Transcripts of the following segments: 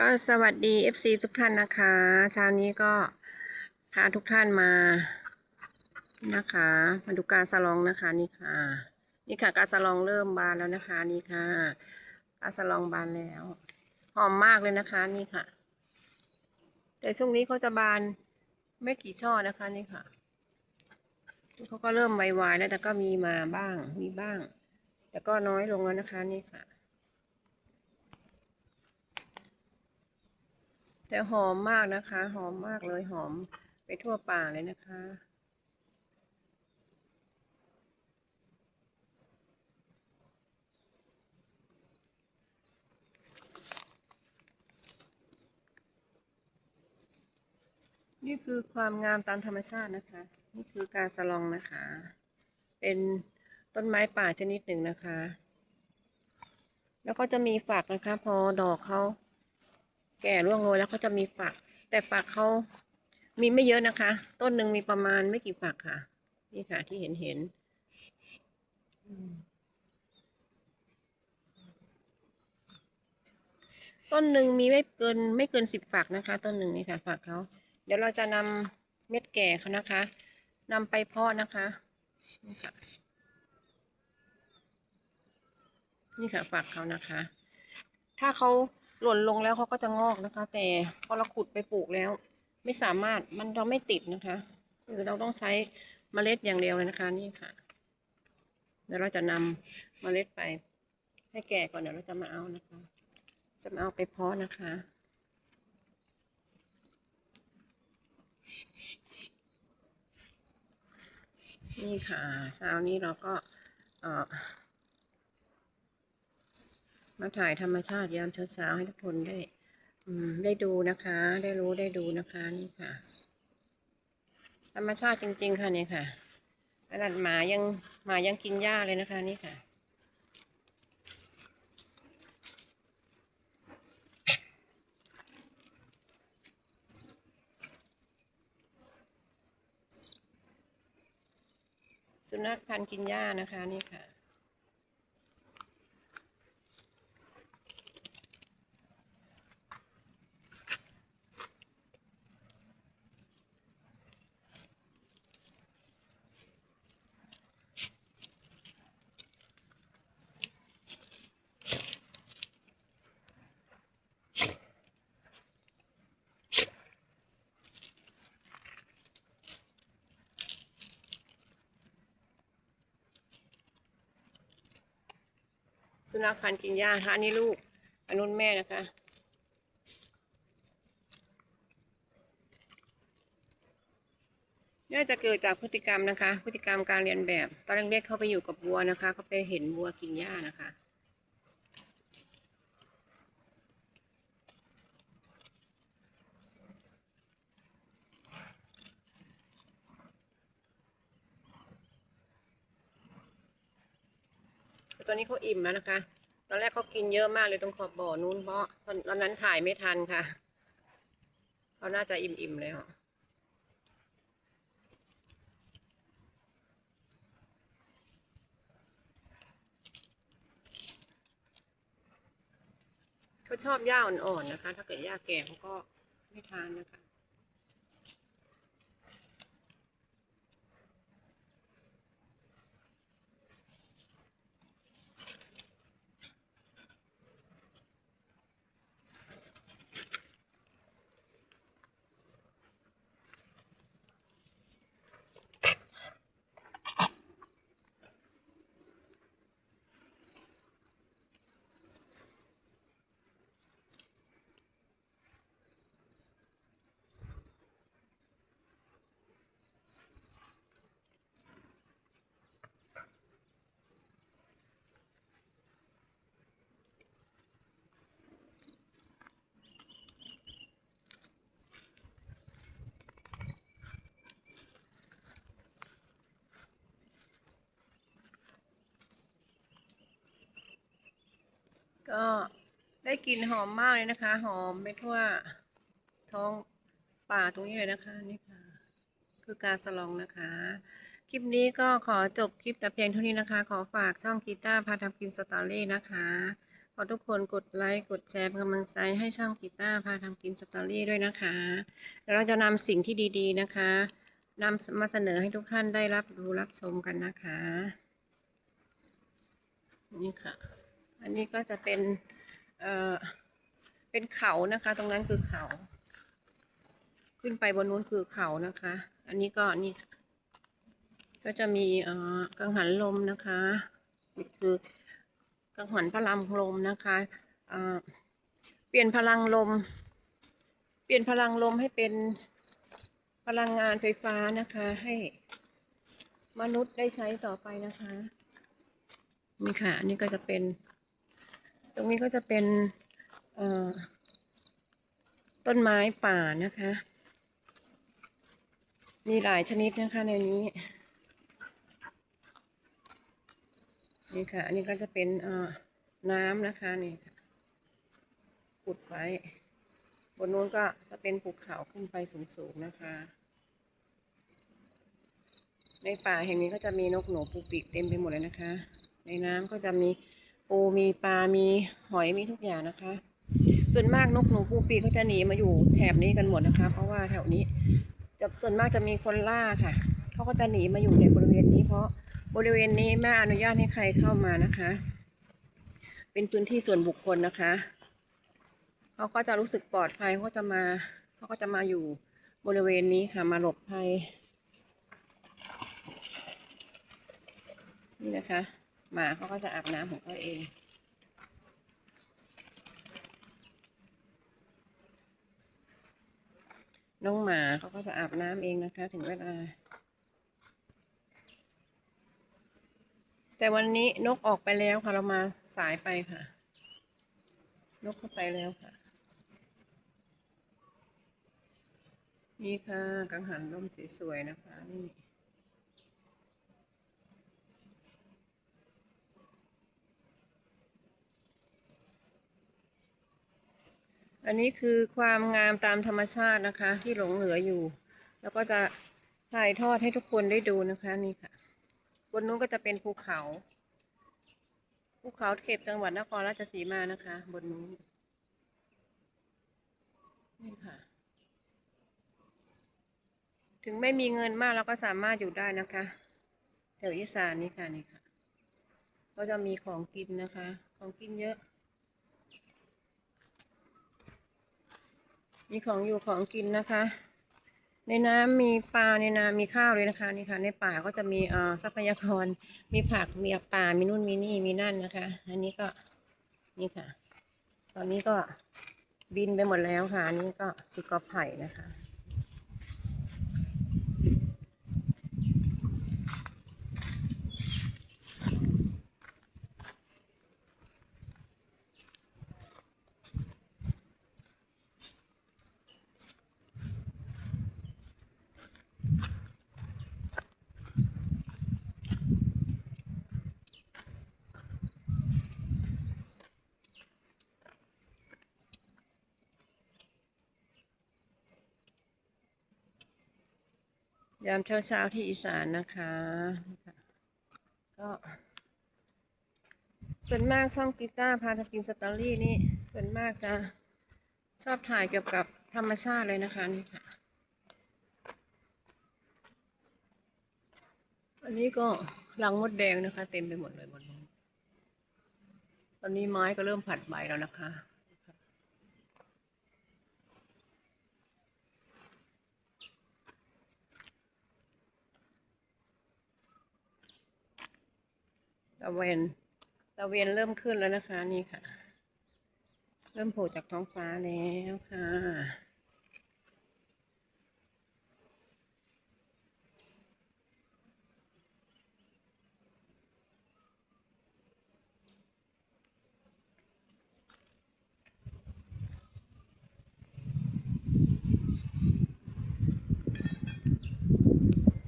ก็สวัสดี FC ทุกท่านนะคะเช้านี้ก็พาทุกท่านมานะคะ มาดูการสลองนะคะนี่ค่ะ นี่ค่ะ การสลองเริ่มบานแล้วนะคะนี่ค่ะการสลองบานแล้วหอมมากเลยนะคะนี่ค่ะ แต่ช่วงนี้เขาจะบานไม่กี่ช่อนะคะนี่ค่ะเขาก็เริ่มไวๆแล้วแต่ก็มีมาบ้างมีบ้าง แต่ก็น้อยลงแล้วนะคะนี่ค่ะ แต่หอมมากนะคะ หอมมากเลยหอมไปทั่วป่าเลยนะคะ นี่คือความงามตามธรรมชาตินะคะ นี่คือการสลองนะคะ เป็นต้นไม้ป่าชนิดหนึ่งนะคะ แล้วก็จะมีฝักนะคะ พอดอกเขา แก่ร่วงโรยแล้วเขาจะมีฝัก แต่ฝักเขามีไม่เยอะนะคะ ต้นหนึ่งมีประมาณไม่กี่ฝักค่ะ นี่ค่ะที่เห็นเห็นต้นหนึ่งมีไม่เกินไม่เกินสิบฝักนะคะ ต้นหนึ่งนี่ค่ะฝักเขาเดี๋ยวเราจะนำเม็ดแก่เขานะคะนำไปเพาะนะคะนี่ค่ะนี่ค่ะฝักเขานะคะ ถ้าเขา หล่นลงแล้วเขาก็จะงอกนะคะ แต่พอเราขุดไปปลูกแล้ว ไม่สามารถมันเราไม่ติดนะคะคือเราต้องใช้เมล็ดอย่างเดียวเลยนะคะนี่ค่ะ เดี๋ยวเราจะนำเมล็ดไป ให้แก่ก่อนเดี๋ยวเราจะมาเอานะคะ จะมาเอาไปเพาะนะคะนี่ค่ะเช้านี้เราก็เอ่อ มาถ่ายธรรมชาติยามเช้าๆให้ทุกคนได้ อืม ได้ดูนะคะ ได้รู้ได้ดูนะคะนี่ค่ะ ธรรมชาติจริง ๆ ค่ะเนี่ยค่ะขนาดหมายังหมายังกินหญ้าเลยนะคะนี่ค่ะสุนัขพันธุ์กินหญ้านะคะนี่ค่ะ สุนัขพันธุ์กินหญ้าท่านี้ลูกอันนู้นแม่นะคะน่าจะเกิดจากพฤติกรรมนะคะ พฤติกรรมการเรียนแบบ ตอนเล็กๆเขาไปอยู่กับวัวนะคะเขาไปเห็นวัวกินหญ้านะคะ ตอนนี้เขาอิ่มแล้วนะคะ ตอนแรกเขากินเยอะมากเลยตรงขอบบ่อนู้นเพราะตอนตอนนั้นถ่ายไม่ทันค่ะเขาน่าจะอิ่มๆแล้วเขาชอบหญ้าอ่อนๆนะคะ ถ้าเกิดหญ้าแก่เขาก็ไม่ทานนะคะ ก็ได้กลิ่นหอมมากเลยนะคะ หอมไปทั่วท้องป่าตรงนี้เลยนะคะนี่ค่ะ คือการสลองนะคะ คลิปนี้ก็ขอจบคลิปแต่เพียงเท่านี้นะคะ ขอฝากช่องกีตาร์พาทำกินสตอรี่นะคะ ขอทุกคนกดไลค์กดแชร์เป็นกำลังใจให้ช่างกีตาร์พาทำกินสตอรี่ด้วยนะคะแล้วเราจะนำสิ่งที่ดีๆนะคะนำมาเสนอให้ทุกท่านได้รับรู้รับชมกันนะคะ นี่ค่ะ อันนี้ก็จะเป็นเอ่อเป็นเขานะคะ ตรงนั้นคือเขา ขึ้นไปบนนู้นคือเขานะคะ อันนี้ก็นี่ก็จะมีเอ่อกังหันลมนะคะนี่คือกังหันพลังลมนะคะเอ่อเปลี่ยนพลังลม เปลี่ยนพลังลมให้เป็นพลังงานไฟฟ้านะคะให้มนุษย์ได้ใช้ต่อไปนะคะ นี่ค่ะ อันนี้ก็จะเป็น ตรงนี้ก็จะเป็นต้นไม้ป่านะคะ มีหลายชนิดนะคะในนี้ นี่ค่ะ อันนี้ก็จะเป็นน้ำนะคะนี่ขุดไว้ บนนู้นก็จะเป็นภูเขาขึ้นไปสูงๆนะคะ ในป่าแห่งนี้ก็จะมีนกหนูปูปีกเต็มไปหมดเลยนะคะ ในน้ำก็จะมี ปูมีปลา มีหอยมีทุกอย่างนะคะ ส่วนมากนกหนูปูปีกก็จะหนีมาอยู่แถบนี้กันหมดนะคะ เพราะว่าแถวนี้จะส่วนมากจะมีคนล่าค่ะเขาก็จะหนีมาอยู่ในบริเวณนี้ เพราะบริเวณนี้ไม่อนุญาตให้ใครเข้ามานะคะ เป็นพื้นที่ส่วนบุคคลนะคะเขาก็จะรู้สึกปลอดภัยเขาก็จะมาเขาก็จะมาอยู่บริเวณนี้ค่ะมาหลบภัยนี่นะคะ มาเขาก็จะอาบน้ำของเขาเองน้องหมาเขาก็จะอาบน้ำเองนะคะ ถึงเวลา แต่วันนี้นกออกไปแล้วค่ะ เรามาสายไปค่ะ นกเข้าไปแล้วค่ะ นี่ค่ะ กังหันลมสวยๆนะคะ นี่ นนี้คือความงามตามธรรมชาตินะคะ ที่หลงเหลืออยู่ แล้วก็จะถ่ายทอดให้ทุกคนได้ดูนะคะนี่ค่ะ บนนู้นก็จะเป็นภูเขา ภูเขาเขตจังหวัดนครราชสีมานะคะ บนนู้นนี่ค่ะ ถึงไม่มีเงินมากเราก็สามารถอยู่ได้นะคะแถวอีสานนี่ค่ะนี่ค่ะ ก็จะมีของกินนะคะ ของกินเยอะ มีของอยู่ของกินนะคะ ในน้ำมีปลาในน้ำมีข้าวเลยนะคะนี่ค่ะ ในป่าก็จะมีเอ่อทรัพยากร มีผักมีป่ามีนู่นมีนี่มีนั่นนะคะ อันนี้ก็นี่ค่ะ ตอนนี้ก็บินไปหมดแล้วค่ะ อันนี้ก็คือกอไผ่นะคะ ยามเช้าเช้าๆที่อีสานนะคะ ก็ส่วนมากช่องกีตาร์พาทกินสตอรี่นี่ส่วนมากจะชอบถ่ายเกี่ยวกับธรรมชาติเลยนะคะนี่ค่ะ อันนี้ก็รังมดแดงนะคะ เต็มไปหมดเลยบนนู้นตอนนี้ไม้ก็เริ่มผัดใบแล้วนะคะ ตะเวนตะเวนเริ่มขึ้นแล้วนะคะ นี่ค่ะ เริ่มโผล่จากท้องฟ้าแล้วค่ะ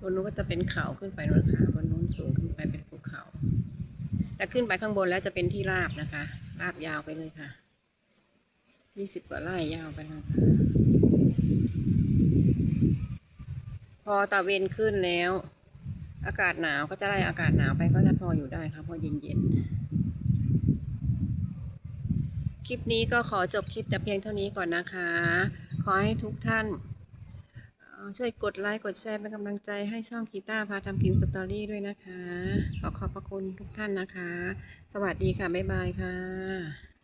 บนนู้นก็จะเป็นเขาขึ้นไปนู้นนะคะบนนู้นสูงขึ้นไปเป็นภูเขา แต่ขึ้นไปข้างบนแล้วจะเป็นที่ราบนะคะ ราบยาวไปเลยค่ะยี่สิบกว่าไร่ยาวไปเลยค่ะพอตะเวนขึ้นแล้ว อากาศหนาวก็จะไล่อากาศหนาวไปก็จะพออยู่ได้ค่ะเพอเย็นๆ คลิปนี้ก็ขอจบคลิปแต่เพียงเท่านี้ก่อนนะคะ ขอให้ทุกท่าน ช่วยกดไลค์กดแชร์เป็นกำลังใจให้ช่องกีตาร์พาทำกินสตอรี่ด้วยนะคะ ขอขอบพระคุณทุกท่านนะคะ สวัสดีค่ะ บ๊ายบายค่ะ